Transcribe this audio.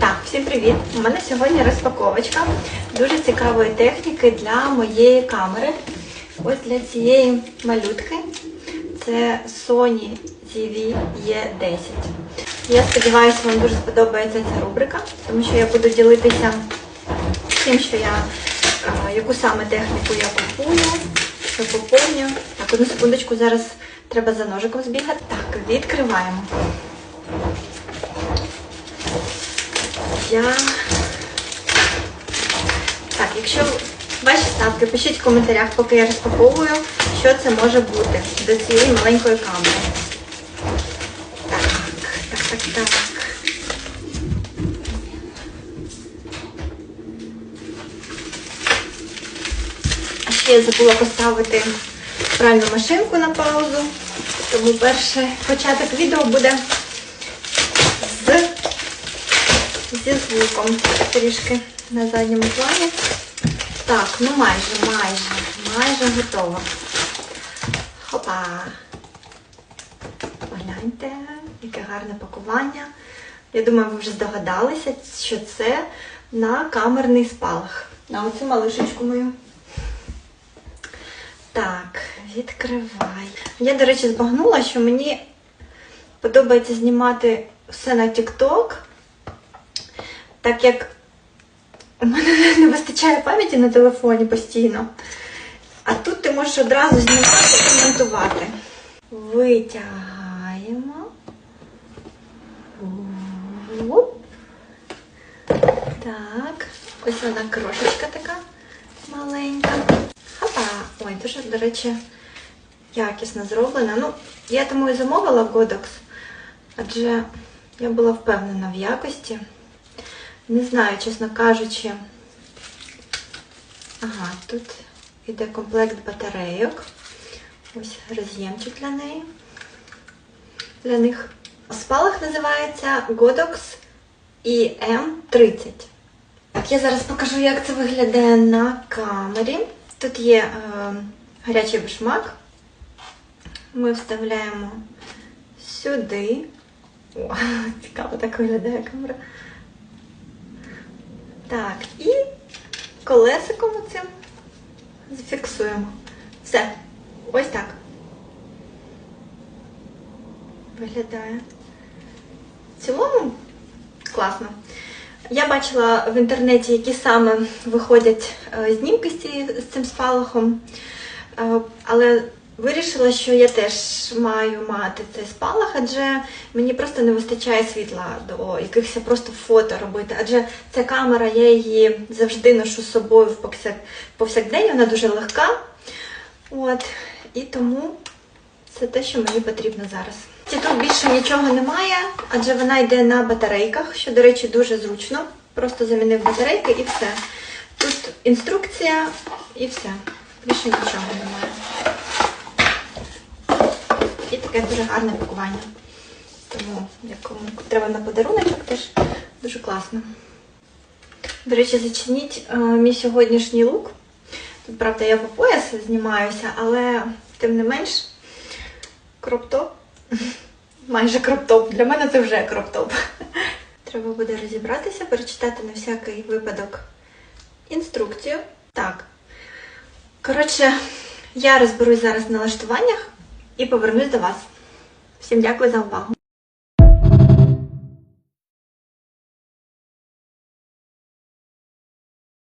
Так, всім привіт! У мене сьогодні розпаковочка дуже цікавої техніки для моєї камери. Ось для цієї малютки. Це Sony ZV E10. Я сподіваюся, вам дуже сподобається ця рубрика, тому що я буду ділитися тим, що я, е, яку саме техніку я купую, що поповню. Так, одну секундочку, зараз треба за ножиком збігати. Так, відкриваємо. Я... Так, якщо ваші ставки, пишіть в коментарях, поки я розпаковую, що це може бути до цієї маленької камери. Так, так, так, так. А ще я забула поставити пральну машинку на паузу, тому перший початок відео буде з зі звуком трішки на задньому плані. Так, ну майже, майже, майже готово. Хопа. Погляньте, яке гарне пакування. Я думаю, ви вже здогадалися, що це на камерний спалах. На оцю малишечку мою. Так, відкривай. Я, до речі, збагнула, що мені подобається знімати все на TikTok, так як у мене не вистачає пам'яті на телефоні постійно. А тут ти можеш одразу знімати і монтувати. Витягаємо. Оп. Так, ось вона крошечка така маленька. Хапа. Ой, дуже, до речі, якісно зроблена. Ну, я тому і замовила Godox, адже я була впевнена в якості. Не знаю, чесно кажучи. Ага, тут іде комплект батарейок. Ось роз'ємчик для неї. Для них. Спалах називається Godox EM30. Так, я зараз покажу, як це виглядає на камері. Тут є е, гарячий башмак. Ми вставляємо сюди. О, цікаво так виглядає камера. Так, і колесиком оцим зафіксуємо. Все. Ось так. Виглядає. В цілому класно. Я бачила в інтернеті, які саме виходять е, знімки з цим спалахом, Е, але вирішила, що я теж маю мати цей спалах, адже мені просто не вистачає світла до якихось просто фото робити. Адже ця камера, я її завжди ношу з собою в повсякдень, вона дуже легка. От, і тому це те, що мені потрібно зараз. Тут більше нічого немає, адже вона йде на батарейках, що, до речі, дуже зручно. Просто замінив батарейки і все. Тут інструкція і все. Більше нічого немає. Таке дуже гарне пакування. Тому якому треба на подарунок, теж дуже класно. До речі, зачиніть е, мій сьогоднішній лук. Тут, правда, я по пояс знімаюся, але тим не менш кроптоп. Майже кроптоп. Для мене це вже кроптоп. Треба буде розібратися, перечитати на всякий випадок інструкцію. Так. Коротше, я розберусь зараз в налаштуваннях і повернусь до вас. Всім дякую за увагу.